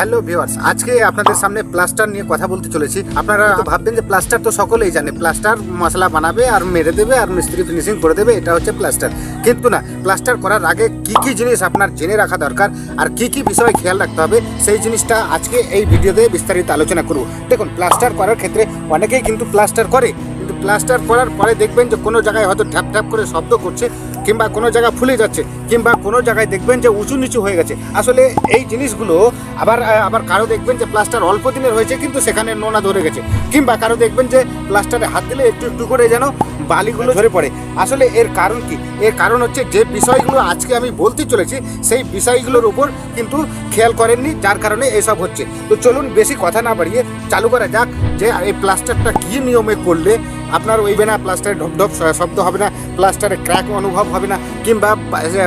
Hello viewers আজকে আপনাদের সামনে প্লাস্টার নিয়ে কথা বলতে চলেছি। আপনারা ভাববেন যে প্লাস্টার তো সকলেই জানে। প্লাস্টার মশলা বানাবে আর মেরে দেবে আর মিস্ত্রি ফিনিশিং করে দেবে, এটা হচ্ছে প্লাস্টার কিন্তু না প্লাস্টার করার আগে কি কি জিনিস আপনার জেনে রাখা দরকার আর কি কি বিষয়ে খেয়াল রাখতে হবে, সেই জিনিসটা আজকে এই ভিডিওতে বিস্তারিত আলোচনা করব। দেখুন প্লাস্টার করার ক্ষেত্রে অনেকেই কিন্তু প্লাস্টার করে, কিন্তু প্লাস্টার করার পরে দেখবেন যে কোনো জায়গায় হয়তো ঠ্যাপ ঠ্যাপ করে শব্দ করছে, কিংবা কোনো জায়গা ফুলে যাচ্ছে, কিংবা কোনো জায়গায় দেখবেন যে উঁচু নিচু হয়ে গেছে। আসলে এই জিনিসগুলো আবার আবার কারও দেখবেন যে প্লাস্টার অল্প দিনের হয়েছে, কিন্তু সেখানে নোনা ধরে গেছে। কিংবা কারও দেখবেন যে প্লাস্টারে হাত দিলে একটু একটু করে যেন বালিগুলো ধরে পড়ে। আসলে এর কারণ কি? এর কারণ হচ্ছে যে বিষয়গুলো আজকে আমি বলতে চলেছি, সেই বিষয়গুলোর উপর কিন্তু খেয়াল করেননি, যার কারণে এসব হচ্ছে। তো চলুন বেশি কথা না বাড়িয়ে চালু করা যাক যে এই প্লাস্টারটা কী নিয়মে করলে আপনার ওইবে না প্লাস্টারে ঢপ ঢপ শব্দ হবে না, প্লাস্টারে ক্র্যাক অনুভব হবে না, কিংবা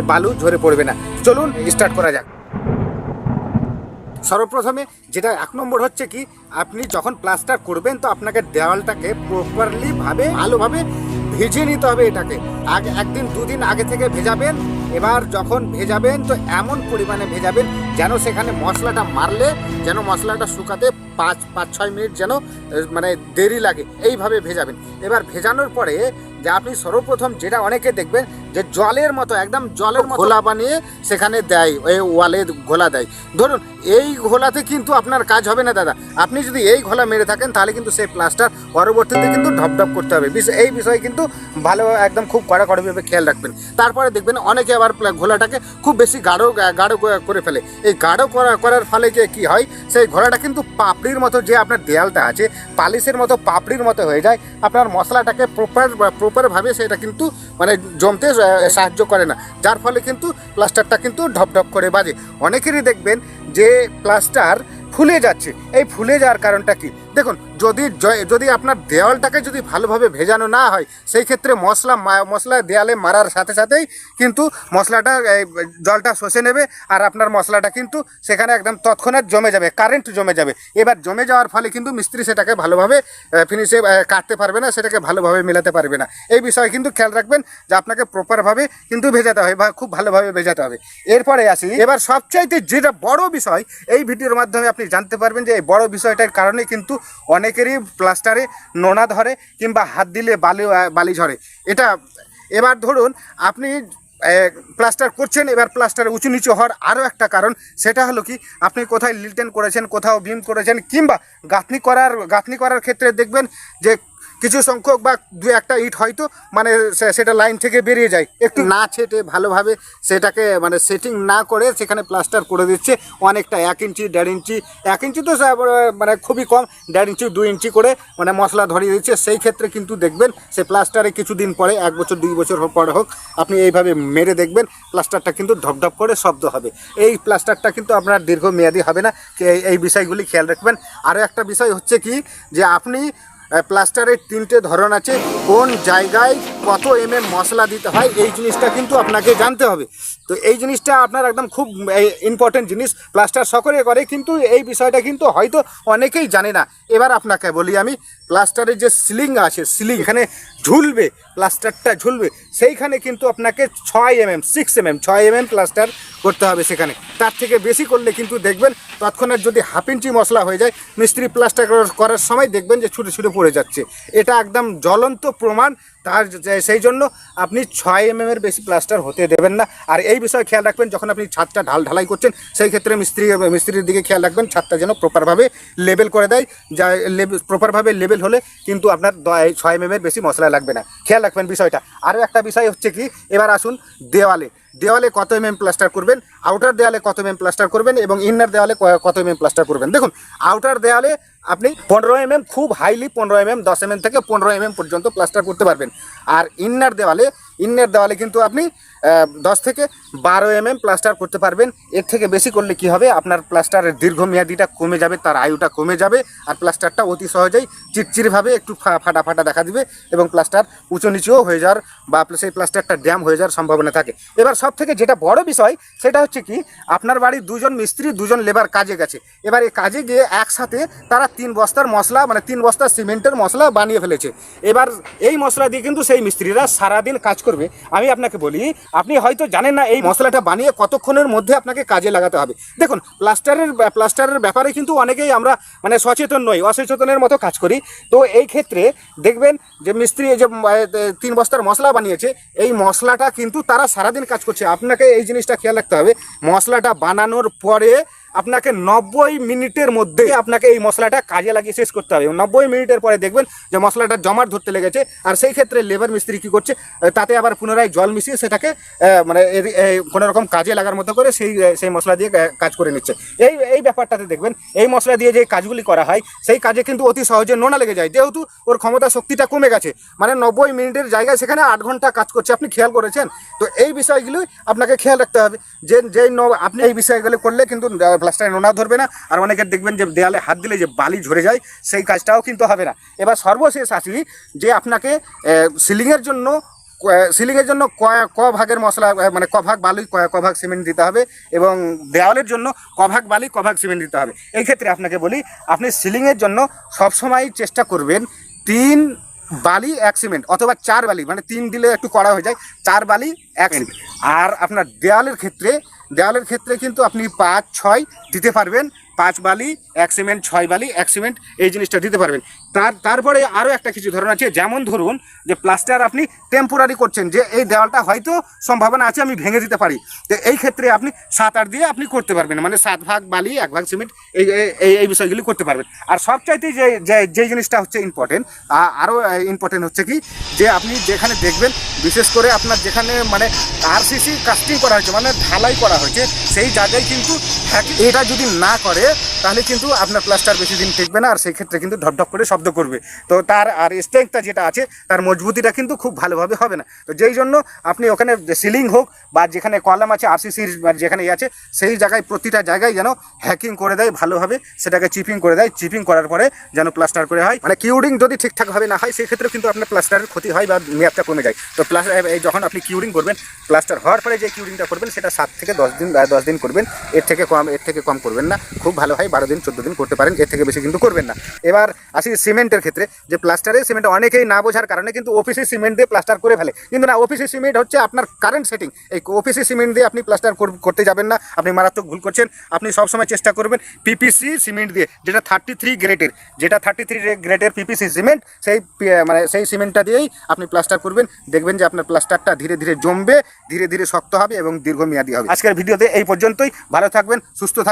বালু ঝরে পড়বে না। চলুন স্টার্ট করা যাক। সর্বপ্রথমে যেটা এক নম্বর হচ্ছে কি, আপনি যখন প্লাস্টার করবেন, তো আপনাকে দেওয়ালটাকে প্রপারলিভাবে ভালোভাবে ভিজিয়ে নিতে হবে এটাকে। আগে একদিন, দুদিন আগে থেকে ভেজাবেন এবার যখন ভেজাবেন তো এমন পরিমাণে ভেজাবেন যেন সেখানে মশলাটা মারলে যেন মশলাটা শুকাতে পাঁচ পাঁচ ছয় মিনিট যেন মানে দেরি লাগে এইভাবে ভেজাবেন। এবার ভেজানোর পরে যে আপনি সর্বপ্রথম যেটা অনেকে দেখবেন যে জলের মতো একদম জলের মতো ঘোলা বানিয়ে সেখানে দেয় ওই ওয়ালে ঘোলা দেয়। ধরুন এই ঘোলাতে কিন্তু আপনার কাজ হবে না, দাদা। আপনি যদি এই ঘোলা মেরে থাকেন, তাহলে কিন্তু সেই প্লাস্টার পরবর্তীতে কিন্তু ঢপঢপ করতে হবে। এই বিষয়ে কিন্তু ভালো একদম খুব কড়াকড়িভাবে খেয়াল রাখবেন। তারপরে দেখবেন অনেকে আবার ঘোলাটাকে খুব বেশি গাঢ় গাঢ় করে- করে ফেলে। এই গাঢ় করা করার ফলে যে কি হয়, সেই ঘোলাটা কিন্তু পাপড়ির মতো যে আপনার দেয়ালটা আছে, পালিশের মতো পাপড়ির মতো হয়ে যায়। আপনার মশলাটাকে প্রপার প্রপারভাবে সেটা কিন্তু মানে জমতে সাহায্য করে না। যার ফলে কিন্তু প্লাস্টারটা কিন্তু ঢপঢপ করে বাজে। অনেকেরই দেখবেন যে প্লাস্টার ফুলে যাচ্ছে। এই ফুলে যাওয়ার কারণটা কি? দেখুন, যদি যদি আপনার দেওয়ালটাকে যদি ভালোভাবে ভেজানো না হয়, সেই ক্ষেত্রে মশলা মশলা দেয়ালে মারার সাথে সাথেই কিন্তু মশলাটা জলটা শোষে নেবে, আর আপনার মশলাটা কিন্তু সেখানে একদম তৎক্ষণাৎ জমে যাবে কারেন্ট জমে যাবে। এবার জমে যাওয়ার ফলে কিন্তু মিস্ত্রি সেটাকে ভালোভাবে ফিনিশে কাটতে পারবে না, সেটাকে ভালোভাবে মেলাতে পারবে না। এই বিষয়ে কিন্তু খেয়াল রাখবেন যে আপনাকে প্রপারভাবে কিন্তু ভেজাতে হবে বা খুব ভালোভাবে ভেজাতে হবে। এরপরে আসি, এবার সবচাইতে যেটা বড় বিষয়, এই ভিডিওর মাধ্যমে আপনি জানতে পারবেন যে এই বড় বিষয়টার কারণে কিন্তু অনেকেরই প্লাস্টারে নোনা ধরে কিংবা হাত দিলে বালি বালি ঝরে। এটা, এবার ধরুন আপনি প্লাস্টার করছেন, এবার প্লাস্টার উঁচু নিচু হওয়ার আরও একটা কারণ, সেটা হলো কি, আপনি কোথায় লিলটেন করেছেন, কোথাও বিম করেছেন, কিংবা গাঁথনি করার গাঁথনি করার ক্ষেত্রে দেখবেন যে কিছু সংখ্যক বা দু একটা ইট হয়তো মানে সেটা লাইন থেকে বেরিয়ে যায়। একটু না ছেটে ভালোভাবে সেটাকে মানে সেটিং না করে সেখানে প্লাস্টার করে দিচ্ছে। অনেকটা এক ইঞ্চি, দেড় ইঞ্চি, এক ইঞ্চি তো মানে খুবই কম, দেড় ইঞ্চি দুই ইঞ্চি করে মানে মশলা ধরিয়ে দিচ্ছে। সেই ক্ষেত্রে কিন্তু দেখবেন, সে প্লাস্টারে কিছুদিন পরে, এক বছর, দুই বছর পরে হোক, আপনি এইভাবে মেরে দেখবেন, প্লাস্টারটা কিন্তু ধপধপ করে শব্দ হবে। এই প্লাস্টারটা কিন্তু আপনার দীর্ঘমেয়াদী হবে না। এই- বিষয়গুলি খেয়াল রাখবেন। আরও একটা বিষয় হচ্ছে কি, যে আপনি প্লাস্টারের তিনটে ধরন আছে। কোন জায়গায় কত এম এম মশলা দিতে হয়, এই জিনিসটা কিন্তু আপনাকে জানতে হবে। তো এই জিনিসটা আপনার একদম খুব ইম্পর্টেন্ট জিনিস। প্লাস্টার সকলে করে, কিন্তু এই বিষয়টা কিন্তু হয়তো অনেকেই জানে না। এবার আপনাকে বলি আমি প্লাস্টারের যে সিলিং আছে, সিলিং এখানে ঝুলবে, প্লাস্টারটা ঝুলবে। সেইখানে কিন্তু আপনাকে ছয় M M six M M ছয় এম এম প্লাস্টার করতে হবে সেখানে। তার থেকে বেশি করলে কিন্তু দেখবেন তৎক্ষণাৎ যদি হাফ ইঞ্চি মশলা হয়ে যায়, মিস্ত্রি প্লাস্টার করার- সময় দেখবেন যে ছুটে ছুটে পড়ে যাচ্ছে। এটা একদম জ্বলন্ত প্রমাণ তার সেই জন্য আপনি ছয় এম এর বেশি প্লাস্টার হতে দেবেন না। আর এই বিষয়ে খেয়াল রাখবেন, যখন আপনি ছাদটা ঢাল ঢালাই করছেন, সেই ক্ষেত্রে মিস্ত্রি, মিস্ত্রির দিকে খেয়াল রাখবেন, ছাদটা যেন প্রপারভাবে লেবেল করে দেয়। যা প্রপারভাবে লেবেল হলে কিন্তু আপনার ছয় এম এর বেশি মশলা লাগবে না। খেয়াল রাখবেন বিষয়টা। আরও একটা বিষয় হচ্ছে কি, এবার আসুন দেওয়ালে। দেওয়ালে কত এম এম প্লাস্টার করবেন? আউটার দেওয়ালে কত এম এম প্লাস্টার করবেন? এবং ইনার দেওয়ালে কত এম এম প্লাস্টার করবেন? দেখুন আউটার দেওয়ালে আপনি পনেরো এম খুব হাইলি পনেরো এম এম দশ এম থেকে পনেরো এম পর্যন্ত প্লাস্টার করতে পারবেন। আর ইন্নার দেওয়ালে ইন্নার দেওয়ালে কিন্তু আপনি দশ থেকে বারো এম এম প্লাস্টার করতে পারবেন। এর থেকে বেশি করলে কি হবে? আপনার প্লাস্টারের দীর্ঘমেয়াদিটা কমে যাবে, তার আয়ুটা কমে যাবে, আর প্লাস্টারটা অতি সহজেই চিরচিরভাবে একটু ফাটা ফাটা দেখা দিবে এবং প্লাস্টার উঁচু নিচুও হয়ে যাওয়ার বা সেই প্লাস্টারটা ড্যাম হয়ে যাওয়ার সম্ভাবনা থাকে। এবার সব থেকে যেটা বড় বিষয়, সেটা হচ্ছে কি, আপনার বাড়ির দুজন মিস্ত্রি, দুজন লেবার কাজে গেছে। এবার এই কাজে গিয়ে একসাথে তারা তিন বস্তার মশলা মানে তিন বস্তা সিমেন্টের মশলা বানিয়ে ফেলেছে। এবার এই মশলা দিয়ে কিন্তু সেই মিস্ত্রিরা সারাদিন কাজ করবে। আমি আপনাকে বলি আপনি হয়তো জানেন না এই মশলাটা বানিয়ে কতক্ষণের মধ্যে আপনাকে কাজে লাগাতে হবে। দেখুন প্লাস্টারের প্লাস্টারের ব্যাপারে কিন্তু অনেকেই আমরা মানে সচেতন নই, অসচেতনের মতো কাজ করি। তো এই ক্ষেত্রে দেখবেন যে মিস্ত্রি যে তিন বস্তার মশলা বানিয়েছে, এই মশলাটা কিন্তু তারা সারাদিন কাজ করছে। আপনাকে এই জিনিসটা খেয়াল রাখতে হবে, মশলাটা বানানোর পরে আপনাকে নব্বই মিনিটের মধ্যে আপনাকে এই মশলাটা কাজে লাগিয়ে শেষ করতে হবে। নব্বই মিনিটের পরে দেখবেন যে মশলাটা জমাট ধরতে লেগেছে, আর সেই ক্ষেত্রে লেবার মিস্ত্রি কী করছে তাতে আবার পুনরায় জল মিশিয়ে সেটাকে মানে কোনো রকম কাজে লাগার মতো করে সেই সেই মশলা দিয়ে কাজ করে নিচ্ছে। এই এই ব্যাপারটাতে দেখবেন, এই মশলা দিয়ে যে কাজগুলি করা হয়, সেই কাজে কিন্তু অতি সহজে নোনা লেগে যায়। যেহেতু ওর ক্ষমতা শক্তিটা কমে গেছে মানে নব্বই মিনিটের জায়গায় সেখানে আট ঘণ্টা কাজ করছে, আপনি খেয়াল করেছেন? তো এই বিষয়গুলো আপনাকে খেয়াল রাখতে হবে। যে যেই আপনি এই বিষয়গুলো করলে কিন্তু প্লাস্টারে নোনা ধরবে না। আর অনেকের দেখবেন যে দেয়ালে হাত দিলে যে বালি ঝরে যায়, সেই কাজটাও কিন্তু হবে না। এবার সর্বশেষ আসি যে আপনাকে সিলিংয়ের জন্য সিলিংয়ের জন্য ক- ক ভাগের মশলা মানে ক ভাগ বালি, ক ভাগ সিমেন্ট দিতে হবে এবং দেওয়ালের জন্য ক ভাগ বালি, ক ভাগ সিমেন্ট দিতে হবে। এই ক্ষেত্রে আপনাকে বলি, আপনি সিলিংয়ের জন্য সবসময় চেষ্টা করবেন তিন বালি, এক সিমেন্ট অথবা চার বালি মানে তিন দিলে একটু কড়া হয়ে যায়, চার বালি, এক সিমেন্ট। আর আপনার দেওয়ালের ক্ষেত্রে দেওয়ালের ক্ষেত্রে কিন্তু আপনি পাঁচ ছয় দিতে পারবেন। পাঁচ বালি, এক সিমেন্ট, ছয় বালি, এক সিমেন্ট, এই জিনিসটা দিতে পারবেন। তার, তারপরে আরও একটা কিছু ধরন আছে, যেমন ধরুন যে প্লাস্টার আপনি টেম্পোরারি করছেন, যে এই দেওয়ালটা হয়তো সম্ভাবনা আছে আমি ভেঙে দিতে পারি। তো এই ক্ষেত্রে আপনি সাত আট দিয়ে আপনি করতে পারবেন মানে সাত ভাগ বালি, এক ভাগ সিমেন্ট, এই, এই- বিষয়গুলি করতে পারবেন। আর সবচাইতে যে, যে- জিনিসটা হচ্ছে ইম্পর্টেন্ট আরও ইম্পর্টেন্ট হচ্ছে কি, যে আপনি যেখানে দেখবেন, বিশেষ করে আপনার যেখানে মানে আরসিসি কাস্টিং করা হয়েছে মানে ঢালাই করা হয়েছে, সেই জায়গায় কিন্তু এটা যদি না করে তাহলে কিন্তু আপনার প্লাস্টার বেশি দিন টিকবে না, আর সেই ক্ষেত্রে কিন্তু ঢপঢপ করে শব্দ করবে। তো তার, আর স্ট্রেংথটা যেটা আছে, তার মজবুতিটা কিন্তু খুব ভালোভাবে হবে না। তো যেই জন্য আপনি ওখানে সিলিং হোক, বা যেখানে কলাম আছে আরসিসির যেখানে ইয়ে আছে, সেই জায়গায়, প্রতিটা জায়গায় যেন হ্যাকিং করে দেয় ভালোভাবে, সেটাকে চিপিং করে দেয়। চিপিং করার পরে যেন প্লাস্টার করে হয়। মানে কিউরিং যদি ঠিকঠাকভাবে না হয়, সেই ক্ষেত্রে কিন্তু আপনার প্লাস্টারের ক্ষতি হয়, বা মেয়াদটা কমে যায়। তো এই যখন আপনি কিউরিং করবেন প্লাস্টার হওয়ার পরে যে কিউরিংটা করবেন, সেটা সাত থেকে দশ দিন দশ দিন করবেন। এর থেকে কম, এর থেকে কম করবেন না। খুব ভালো হয়, বারো দিন, চোদ্দ দিন করতে পারেন, এর থেকে বেশি কিন্তু করবেন না। এবার আসি সিমেন্টের ক্ষেত্রে, যে প্লাস্টারে সিমেন্ট অনেকেই না বোঝার কারণে কিন্তু অফিসে সিমেন্ট দিয়ে প্লাস্টার করে ফেলে। কিন্তু না অফিসে সিমেন্ট হচ্ছে আপনার কারেন্ট সেটিং এই অফিসে সিমেন্ট দিয়ে আপনি প্লাস্টার করতে যাবেন না, আপনি মারাত্মক ভুল করছেন, আপনি সবসময় চেষ্টা করবেন পিপিসি সিমেন্ট দিয়ে, যেটা থার্টি থ্রি গ্রেডের যেটা থার্টি থ্রি গ্রেডের পিপিসি সিমেন্ট সেই মানে সেই সিমেন্টটা দিয়েই আপনি প্লাস্টার করবেন। দেখবেন যে আপনার প্লাস্টারটা ধীরে ধীরে জমবে, ধীরে ধীরে শক্ত হবে এবং দীর্ঘমেয়াদী হবে। আজকের ভিডিওতে এই পর্যন্তই। ভালো থাকবেন, সুস্থ থাকবেন।